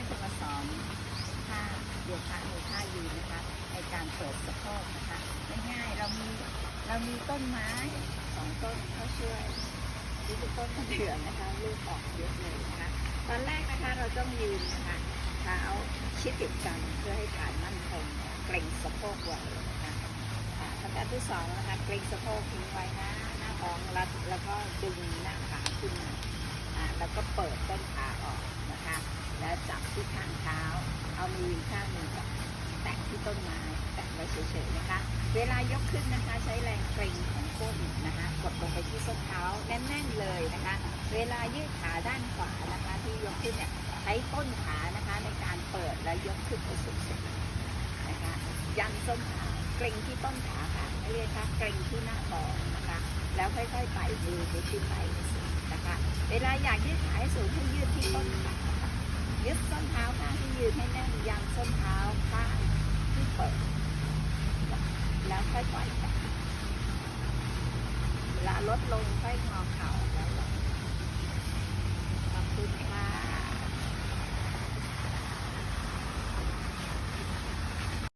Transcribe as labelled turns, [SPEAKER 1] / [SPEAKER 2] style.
[SPEAKER 1] อยจะมาสอนท่าโยคะในท่ายืนนะคะ ในการเปิดสะโพกนะคะง่ายๆเรามีเรามีต้นไม้สองต้นเขาช่วยนี่คือต้นมะเดื่อนะคะลูกออกเยอะเลยนะคะตอนแรกนะคะเราต้องยืนนะคะเท้าชิดติดกันเพื่อให้ฐานมั่นคงเกร็งสะโพกไว้นะคะขั้นตอนที่สองนะคะเกร็งสะโพกทิ้งไว้นะหน้าท้องรัดแล้วก็ดึงหน้าขาขึ้นมาอ่าแล้วก็เปิดต้นขาออกนะคะ แล้ว จับที่ข้างเท้า เอามือข้างหนึ่งจับแตะที่ต้นไม้แตะไว้เฉยๆนะคะ เวลายกขึ้นนะคะ ใช้แรงเกร็งของก้นนะคะ กดลงไปที่ส้นเท้าแน่นๆเลยนะคะ เวลายืดขาด้านขวานะคะ ที่ยกขึ้นเนี่ยใช้ต้นขานะคะในการเปิดและยกขึ้นไปสุดๆนะคะ ยันส้นเท้าเกร็งที่ต้นขาค่ะไม่เรียกค่ะเกร็งที่หน้าท้องนะคะ แล้วค่อยๆไต่มือไปขึ้นไปนะคะ เวลาอยากยืดขาให้สูงให้ยืดที่ต้นขาค่ะยึดส้นเท้าข้างที่ ยืนให้แน่นยันส้นเท้าข้างที่เปิด แล้วค่อยปล่อยแขนเวลาลดลงค่อยงอเข่าแล้ว